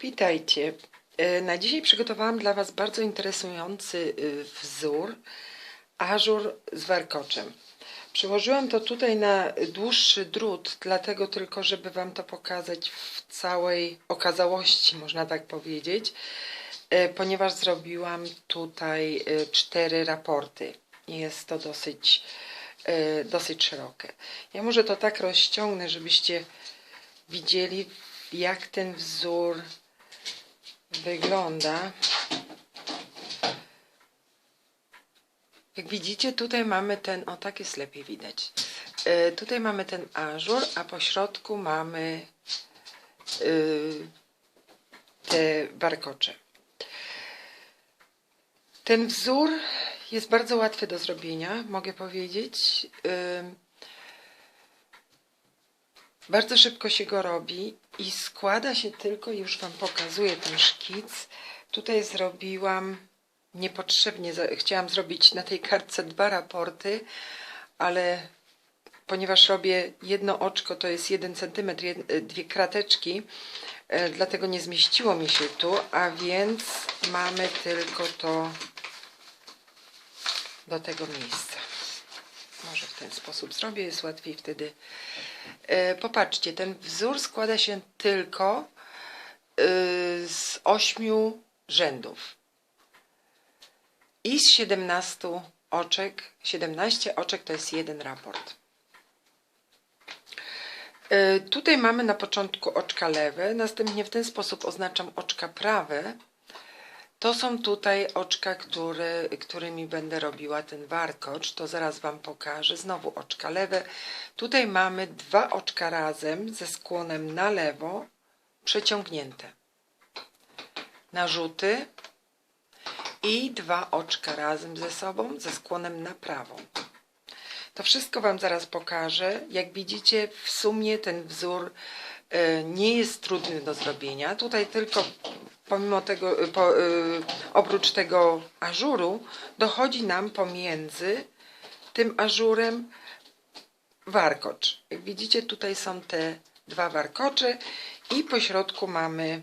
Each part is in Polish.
Witajcie. E, Na dzisiaj przygotowałam dla Was bardzo interesujący y, wzór ażur z warkoczem. Przyłożyłam to tutaj na dłuższy drut, dlatego tylko, żeby Wam to pokazać w całej okazałości, można tak powiedzieć, e, ponieważ zrobiłam tutaj e, cztery raporty. Jest to dosyć, e, dosyć szerokie. Ja może to tak rozciągnę, żebyście widzieli, jak ten wzór wygląda. Jak widzicie, tutaj mamy ten, o tak jest lepiej widać. E, tutaj mamy ten ażur, a po środku mamy y, te warkocze. Ten wzór jest bardzo łatwy do zrobienia, mogę powiedzieć. Ym, bardzo szybko się go robi i składa się tylko, już Wam pokazuję ten szkic. Tutaj zrobiłam niepotrzebnie, chciałam zrobić na tej kartce dwa raporty, ale ponieważ robię jedno oczko, to jest jeden centymetr, e, dwie krateczki, e, dlatego nie zmieściło mi się tu, a więc mamy tylko to do tego miejsca. Może w ten sposób zrobię, jest łatwiej wtedy. E, popatrzcie, ten wzór składa się tylko e, z ośmiu rzędów i z 17 oczek. 17 oczek to jest jeden raport. E, Tutaj mamy na początku oczka lewe, następnie w ten sposób oznaczam oczka prawe. To są tutaj oczka, którymi będę robiła ten warkocz. To zaraz Wam pokażę. Znowu oczka lewe. Tutaj mamy dwa oczka razem ze skłonem na lewo, przeciągnięte. Narzuty i dwa oczka razem ze sobą ze skłonem na prawo. To wszystko Wam zaraz pokażę. Jak widzicie, w sumie ten wzór e, nie jest trudny do zrobienia. Tutaj tylko pomimo tego, e, po, e, oprócz tego ażuru, dochodzi nam pomiędzy tym ażurem warkocz. Jak widzicie, tutaj są te dwa warkocze i po środku mamy,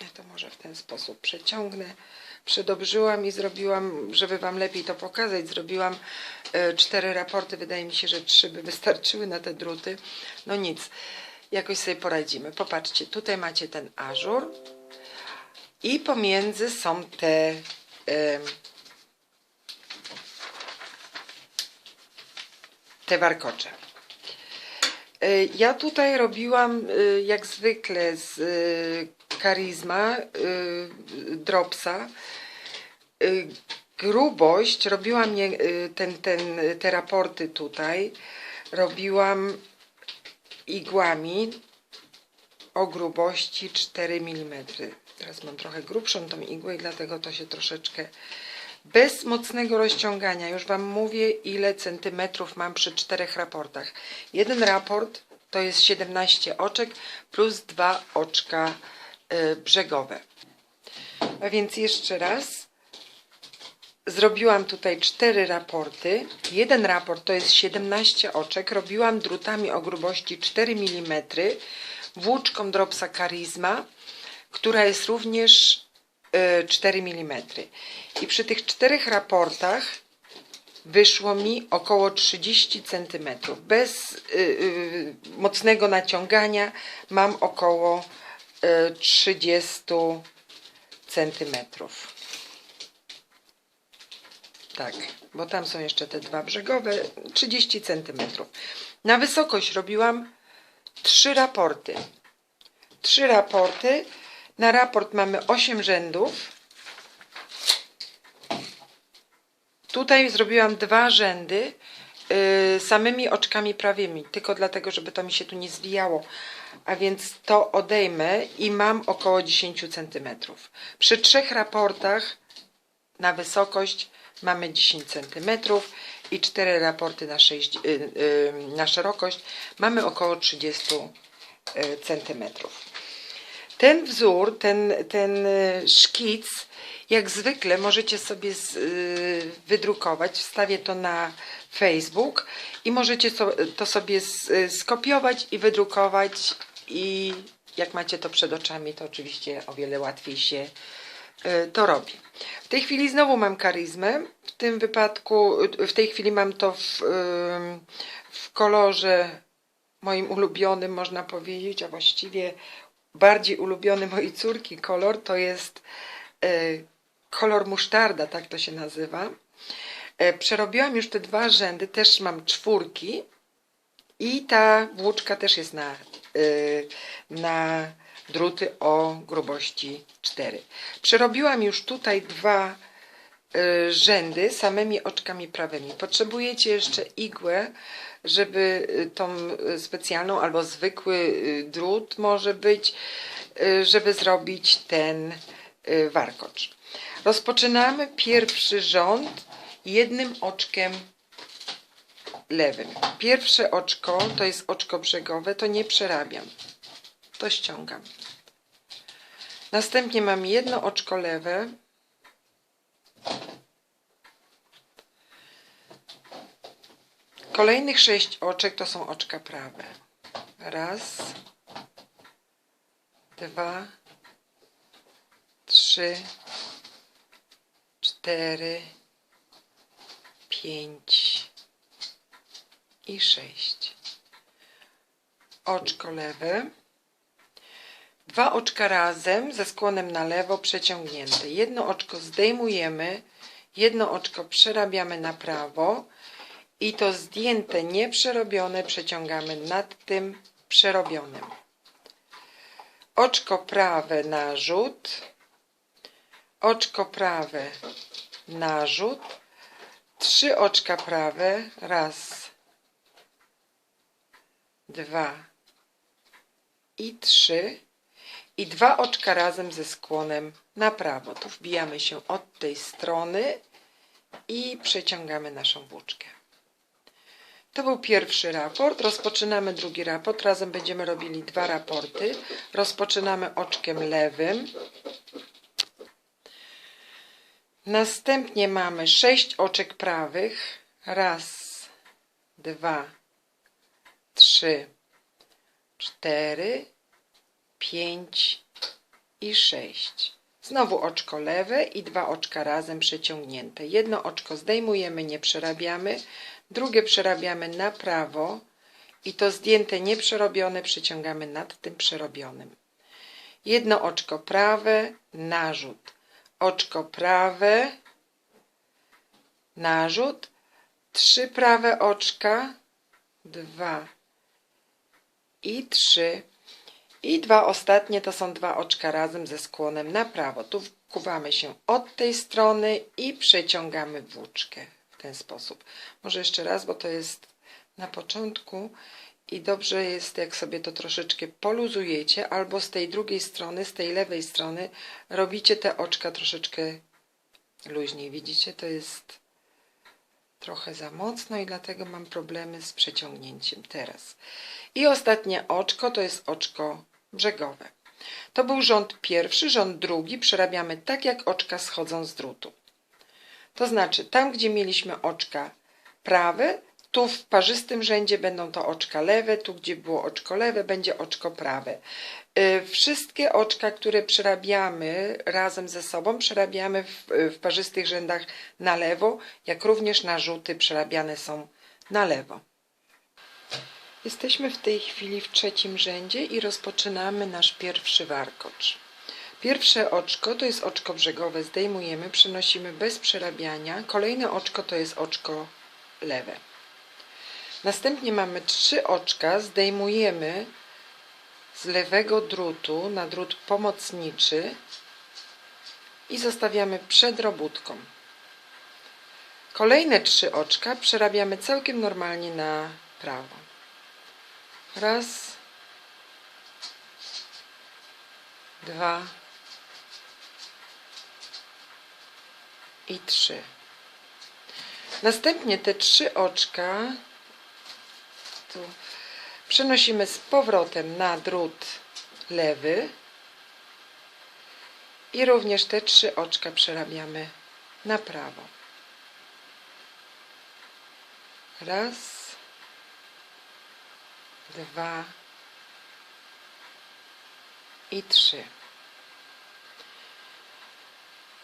ja to może w ten sposób przeciągnę, przedobrzyłam i zrobiłam, żeby Wam lepiej to pokazać, zrobiłam e, cztery raporty, wydaje mi się, że trzy by wystarczyły na te druty. No nic, jakoś sobie poradzimy. Popatrzcie, tutaj macie ten ażur i pomiędzy są te em, te warkocze. E, Ja tutaj robiłam e, jak zwykle z karizma e, dropsa. Grubość robiłam nie, e, ten, ten, te raporty tutaj. Robiłam igłami o grubości 4 mm. Teraz mam trochę grubszą tą igłę i dlatego to się troszeczkę bez mocnego rozciągania. Już Wam mówię, ile centymetrów mam przy czterech raportach. Jeden raport to jest 17 oczek plus dwa oczka y, brzegowe. A więc jeszcze raz. Zrobiłam tutaj cztery raporty. Jeden raport to jest 17 oczek. Robiłam drutami o grubości 4 mm włóczką Dropsa Charisma, która jest również y, 4 mm. I przy tych czterech raportach wyszło mi około 30 cm. Bez y, y, mocnego naciągania mam około y, 30 centymetrów. Tak, bo tam są jeszcze te dwa brzegowe, 30 cm. Na wysokość robiłam trzy raporty. Trzy raporty. Na raport mamy 8 rzędów. Tutaj zrobiłam dwa rzędy yy, samymi oczkami prawymi, tylko dlatego, żeby to mi się tu nie zwijało. A więc to odejmę i mam około 10 cm. Przy trzech raportach na wysokość mamy 10 cm i cztery raporty na, 6, yy, yy, na szerokość mamy około 30 yy, cm. Ten wzór, ten, ten y, szkic, jak zwykle możecie sobie z, y, wydrukować. Wstawię to na Facebook i możecie so, to sobie y, skopiować i wydrukować i jak macie to przed oczami, to oczywiście o wiele łatwiej się y, to robi. W tej chwili znowu mam karizmę. W tym wypadku, y, w tej chwili mam to w, ym, w kolorze moim ulubionym, można powiedzieć, a właściwie bardziej ulubiony mojej córki kolor to jest y, kolor musztarda, tak to się nazywa. Przerobiłam już te dwa rzędy, też mam czwórki i ta włóczka też jest na, y, na druty o grubości 4. Przerobiłam już tutaj dwa y, rzędy samymi oczkami prawymi. Potrzebujecie jeszcze igłę, żeby y, tą y, specjalną albo zwykły drut może być, żeby zrobić ten warkocz. Rozpoczynamy pierwszy rząd jednym oczkiem lewym. Pierwsze oczko to jest oczko brzegowe, to nie przerabiam. To ściągam. Następnie mam jedno oczko lewe. Kolejnych sześć oczek to są oczka prawe. Raz, dwa, trzy, cztery, pięć i sześć. Oczko lewe. Dwa oczka razem ze skłonem na lewo przeciągnięte. Jedno oczko zdejmujemy, jedno oczko przerabiamy na prawo i to zdjęte, nieprzerobione przeciągamy nad tym przerobionym. Oczko prawe narzut, oczko prawe narzut, trzy oczka prawe, raz, dwa i trzy i dwa oczka razem ze skłonem na prawo. Tu wbijamy się od tej strony i przeciągamy naszą włóczkę. To był pierwszy raport. Rozpoczynamy drugi raport. Razem będziemy robili dwa raporty. Rozpoczynamy oczkiem lewym. Następnie mamy sześć oczek prawych. Raz, dwa, trzy, cztery, pięć i sześć. Znowu oczko lewe i dwa oczka razem przeciągnięte. Jedno oczko zdejmujemy, nie przerabiamy. Drugie przerabiamy na prawo i to zdjęte, nieprzerobione przeciągamy nad tym przerobionym. Jedno oczko prawe, narzut. Oczko prawe, narzut. Trzy prawe oczka, dwa i trzy. I dwa ostatnie to są dwa oczka razem ze skłonem na prawo. Tu wkuwamy się od tej strony i przeciągamy włóczkę w ten sposób. Może jeszcze raz, bo to jest na początku i dobrze jest, jak sobie to troszeczkę poluzujecie, albo z tej drugiej strony, z tej lewej strony robicie te oczka troszeczkę luźniej. Widzicie, to jest trochę za mocno i dlatego mam problemy z przeciągnięciem teraz. I ostatnie oczko to jest oczko brzegowe. To był rząd pierwszy, rząd drugi przerabiamy tak, jak oczka schodzą z drutu. To znaczy, tam gdzie mieliśmy oczka prawe, tu w parzystym rzędzie będą to oczka lewe, tu gdzie było oczko lewe, będzie oczko prawe. Y, Wszystkie oczka, które przerabiamy razem ze sobą, przerabiamy w, w parzystych rzędach na lewo, jak również narzuty przerabiane są na lewo. Jesteśmy w tej chwili w trzecim rzędzie i rozpoczynamy nasz pierwszy warkocz. Pierwsze oczko to jest oczko brzegowe, zdejmujemy, przenosimy bez przerabiania. Kolejne oczko to jest oczko lewe. Następnie mamy trzy oczka, zdejmujemy z lewego drutu na drut pomocniczy i zostawiamy przed robótką. Kolejne trzy oczka przerabiamy całkiem normalnie na prawo. Raz, dwa i trzy. Następnie te trzy oczka tu przenosimy z powrotem na drut lewy i również te trzy oczka przerabiamy na prawo. Raz, dwa i 3.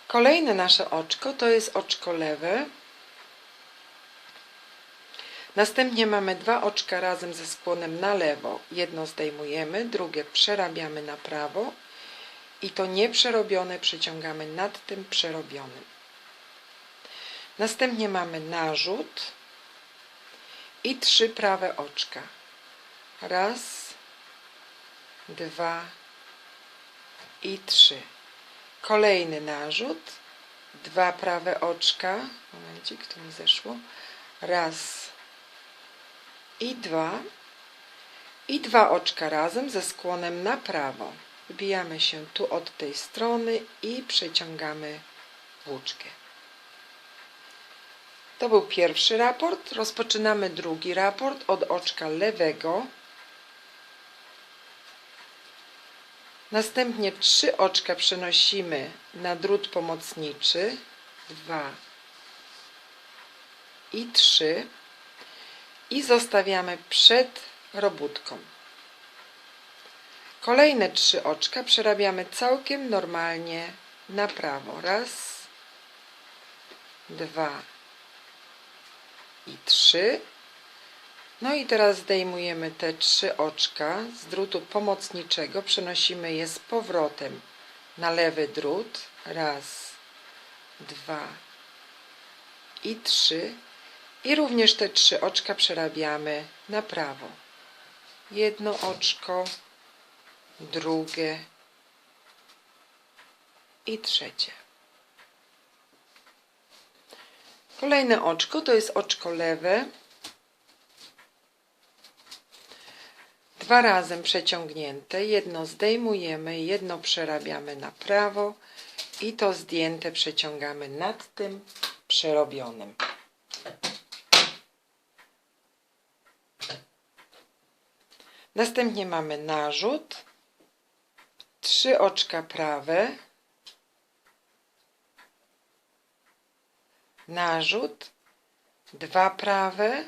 Kolejne nasze oczko to jest oczko lewe. Następnie mamy dwa oczka razem ze skłonem na lewo. Jedno zdejmujemy, drugie przerabiamy na prawo i to nieprzerobione przeciągamy nad tym przerobionym. Następnie mamy narzut i trzy prawe oczka. Raz, dwa i trzy. Kolejny narzut, dwa prawe oczka. Momencik, tu mi zeszło. Raz i dwa. I dwa oczka razem ze skłonem na prawo. Wbijamy się tu od tej strony i przeciągamy włóczkę. To był pierwszy raport. Rozpoczynamy drugi raport od oczka lewego. Następnie trzy oczka przenosimy na drut pomocniczy. Dwa i trzy. I zostawiamy przed robótką. Kolejne trzy oczka przerabiamy całkiem normalnie na prawo. Raz, dwa i trzy. No i teraz zdejmujemy te trzy oczka z drutu pomocniczego, przenosimy je z powrotem na lewy drut. Raz, dwa i trzy. I również te trzy oczka przerabiamy na prawo. Jedno oczko, drugie i trzecie. Kolejne oczko to jest oczko lewe. Dwa razem przeciągnięte, jedno zdejmujemy, jedno przerabiamy na prawo i to zdjęte przeciągamy nad tym przerobionym. Następnie mamy narzut, trzy oczka prawe, narzut, dwa prawe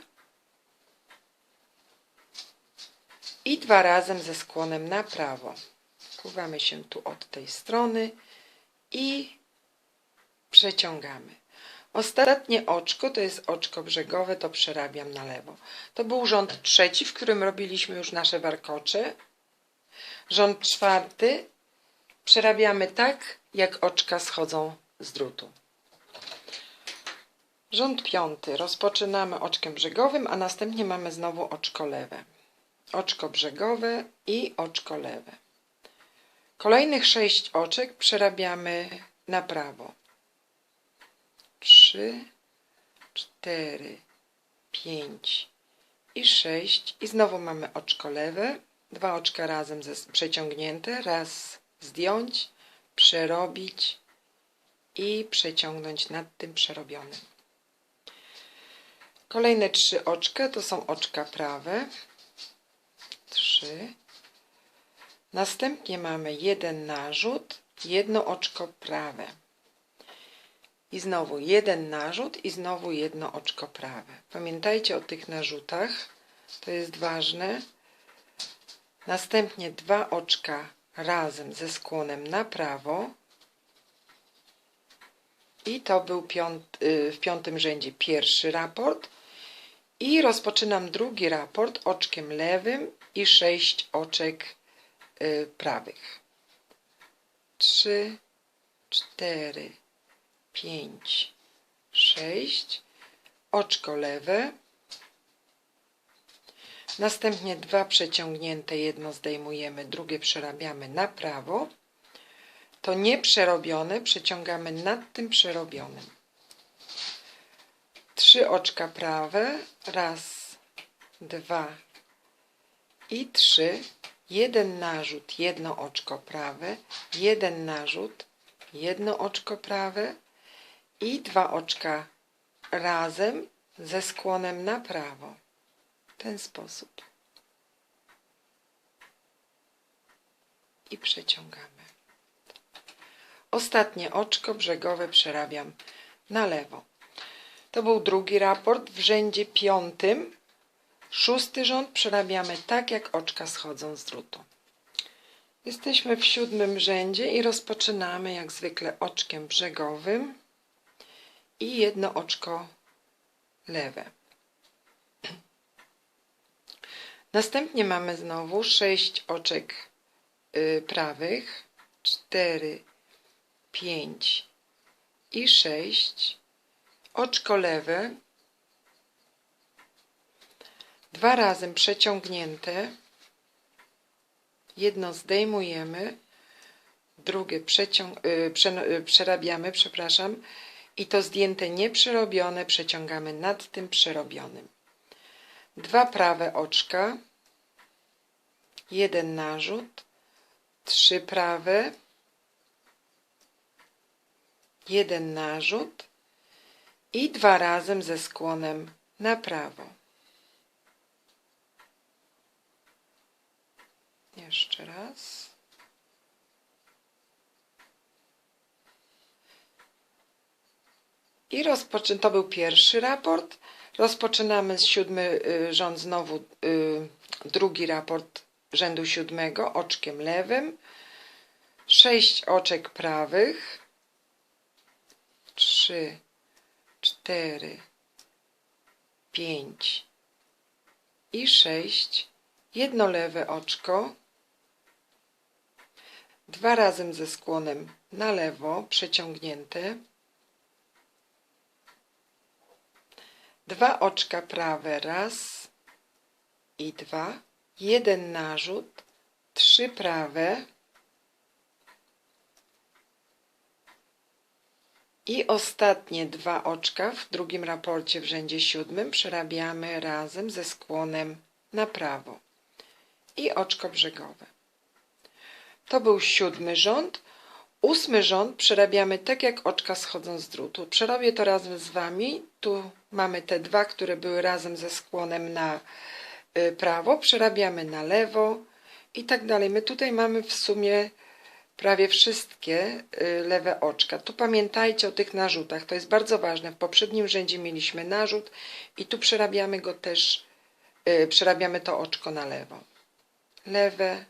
i dwa razem ze skłonem na prawo. Kuwamy się tu od tej strony i przeciągamy. Ostatnie oczko to jest oczko brzegowe, to przerabiam na lewo. To był rząd trzeci, w którym robiliśmy już nasze warkocze. Rząd czwarty przerabiamy tak, jak oczka schodzą z drutu. Rząd piąty. Rozpoczynamy oczkiem brzegowym, a następnie mamy znowu oczko lewe. Oczko brzegowe i oczko lewe. Kolejnych sześć oczek przerabiamy na prawo. Trzy, cztery, pięć i sześć. I znowu mamy oczko lewe. Dwa oczka razem ze, przeciągnięte. Raz zdjąć, przerobić i przeciągnąć nad tym przerobionym. Kolejne trzy oczka to są oczka prawe. Trzy. Następnie mamy jeden narzut, jedno oczko prawe. I znowu jeden narzut i znowu jedno oczko prawe. Pamiętajcie o tych narzutach, to jest ważne. Następnie dwa oczka razem ze skłonem na prawo. I to był piąt, y, w piątym rzędzie pierwszy raport. I rozpoczynam drugi raport oczkiem lewym i sześć oczek y, prawych. Trzy, cztery, pięć, sześć. Oczko lewe. Następnie dwa przeciągnięte, jedno zdejmujemy, drugie przerabiamy na prawo. To nieprzerobione przeciągamy nad tym przerobionym trzy oczka prawe, raz, dwa i trzy, jeden narzut, jedno oczko prawe, jeden narzut, jedno oczko prawe i dwa oczka razem ze skłonem na prawo. W ten sposób. I przeciągamy. Ostatnie oczko brzegowe przerabiam na lewo. To był drugi raport w rzędzie piątym. Szósty rząd przerabiamy tak, jak oczka schodzą z drutu. Jesteśmy w siódmym rzędzie i rozpoczynamy jak zwykle oczkiem brzegowym i jedno oczko lewe. Następnie mamy znowu sześć oczek y, prawych, cztery, pięć i sześć. Oczko lewe, dwa razy przeciągnięte, jedno zdejmujemy, drugie przeciąg, y, prze, y, przerabiamy, przepraszam, i to zdjęte nieprzerobione przeciągamy nad tym przerobionym. Dwa prawe oczka, jeden narzut, trzy prawe, jeden narzut i dwa razem ze skłonem na prawo. Jeszcze raz. I rozpoczyn to był pierwszy raport. Rozpoczynamy z siódmy y, rząd znowu y, drugi raport rzędu siódmego oczkiem lewym. Sześć oczek prawych. Trzy, cztery, pięć i sześć. Jedno lewe oczko. Dwa razem ze skłonem na lewo przeciągnięte. Dwa oczka prawe, raz i dwa. Jeden narzut, trzy prawe. I ostatnie dwa oczka w drugim raporcie w rzędzie siódmym przerabiamy razem ze skłonem na prawo. I oczko brzegowe. To był siódmy rząd. Ósmy rząd przerabiamy tak, jak oczka schodzą z drutu. Przerobię to razem z Wami. Tu mamy te dwa, które były razem ze skłonem na y, prawo. Przerabiamy na lewo i tak dalej. My tutaj mamy w sumie prawie wszystkie y, lewe oczka. Tu pamiętajcie o tych narzutach. To jest bardzo ważne. W poprzednim rzędzie mieliśmy narzut i tu przerabiamy go też, y, przerabiamy to oczko na lewo. Lewe,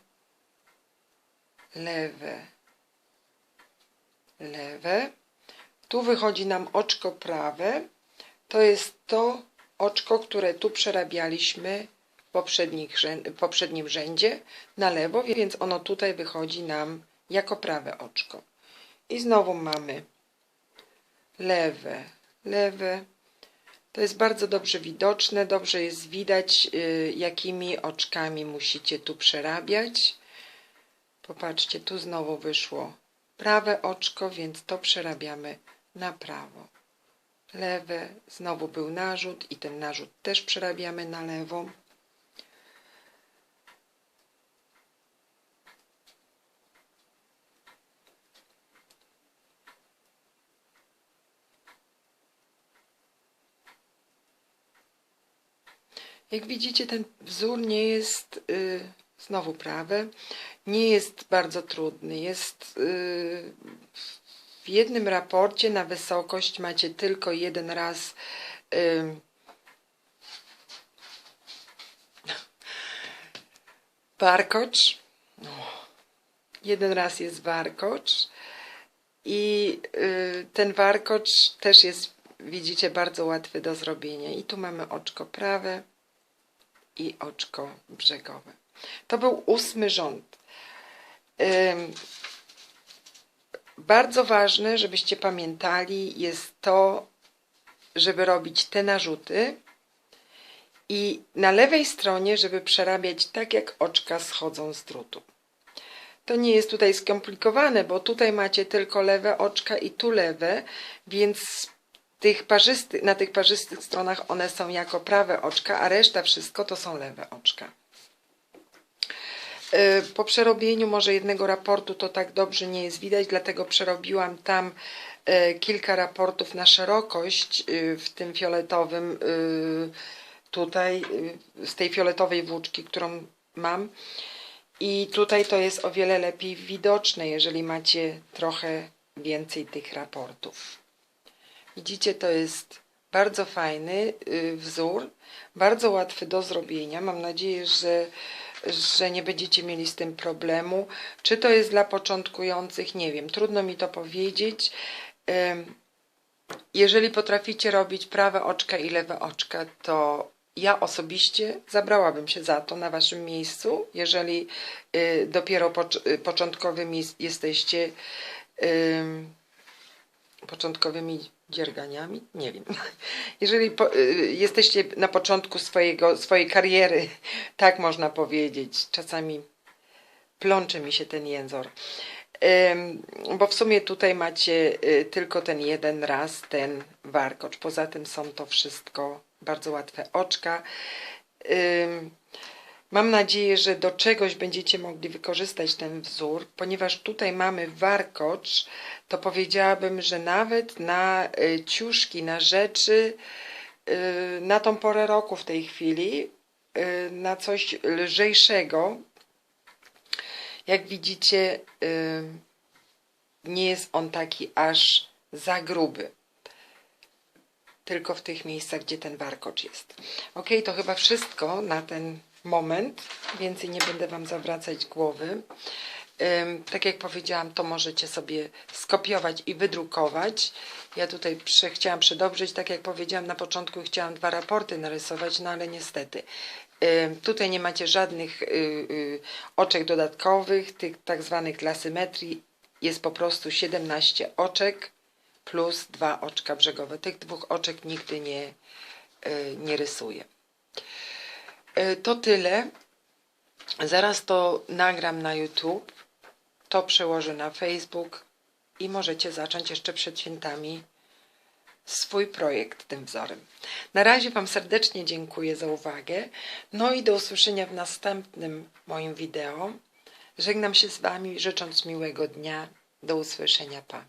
lewe, lewe. Tu wychodzi nam oczko prawe. To jest to oczko, które tu przerabialiśmy w poprzednim rzędzie na lewo, więc ono tutaj wychodzi nam jako prawe oczko. I znowu mamy lewe, lewe. To jest bardzo dobrze widoczne, dobrze jest widać, y, jakimi oczkami musicie tu przerabiać. Popatrzcie, tu znowu wyszło prawe oczko, więc to przerabiamy na prawo. Lewe, znowu był narzut i ten narzut też przerabiamy na lewo. Jak widzicie, ten wzór nie jest y, znowu prawy, nie jest bardzo trudny. Jest y, w jednym raporcie na wysokość macie tylko jeden raz y, warkocz. No. Jeden raz jest warkocz i y, ten warkocz też jest, widzicie, bardzo łatwy do zrobienia. I tu mamy oczko prawe i oczko brzegowe. To był ósmy rząd. Bardzo ważne, żebyście pamiętali, jest to, żeby robić te narzuty i na lewej stronie, żeby przerabiać tak, jak oczka schodzą z drutu. To nie jest tutaj skomplikowane, bo tutaj macie tylko lewe oczka i tu lewe, więc tych parzysty, na tych parzystych stronach one są jako prawe oczka, a reszta wszystko to są lewe oczka. Y, Po przerobieniu może jednego raportu to tak dobrze nie jest widać, dlatego przerobiłam tam y, kilka raportów na szerokość y, w tym fioletowym tutaj z tej fioletowej włóczki, którą mam. I tutaj to jest o wiele lepiej widoczne, jeżeli macie trochę więcej tych raportów. Widzicie, to jest bardzo fajny wzór, bardzo łatwy do zrobienia. Mam nadzieję, że że nie będziecie mieli z tym problemu. Czy to jest dla początkujących, nie wiem, trudno mi to powiedzieć. Jeżeli potraficie robić prawe oczka i lewe oczka, to ja osobiście zabrałabym się za to na waszym miejscu, jeżeli y, dopiero y, początkowymi jesteście ym, początkowymi dzierganiami, nie wiem. Jeżeli po, y, jesteście na początku swojego, swojej kariery, tak można powiedzieć, czasami plącze mi się ten jęzor. Bo w sumie tutaj macie y, tylko ten jeden raz, ten warkocz. Poza tym są to wszystko bardzo łatwe oczka. Mam nadzieję, że do czegoś będziecie mogli wykorzystać ten wzór, ponieważ tutaj mamy warkocz, to powiedziałabym, że nawet na y, ciuszki, na rzeczy, y, na tą porę roku w tej chwili, y, na coś lżejszego, jak widzicie, nie jest on taki aż za gruby. Tylko w tych miejscach, gdzie ten warkocz jest. Ok, to chyba wszystko na ten moment. Więcej nie będę Wam zawracać głowy. Tak jak powiedziałam, to możecie sobie skopiować i wydrukować. Ja tutaj prze, chciałam przedobrzyć, tak jak powiedziałam na początku, chciałam dwa raporty narysować, no ale niestety. Tutaj nie macie żadnych y, y, oczek dodatkowych, tych tak zwanych dla symetrii. Jest po prostu 17 oczek plus dwa oczka brzegowe. Tych dwóch oczek nigdy nie, y, nie rysuję. Y, To tyle. Zaraz to nagram na YouTube, to przełożę na Facebook i możecie zacząć jeszcze przed świętami swój projekt tym wzorem. Na razie Wam serdecznie dziękuję za uwagę. No i do usłyszenia w następnym moim wideo. Żegnam się z Wami, życząc miłego dnia. Do usłyszenia. Pa.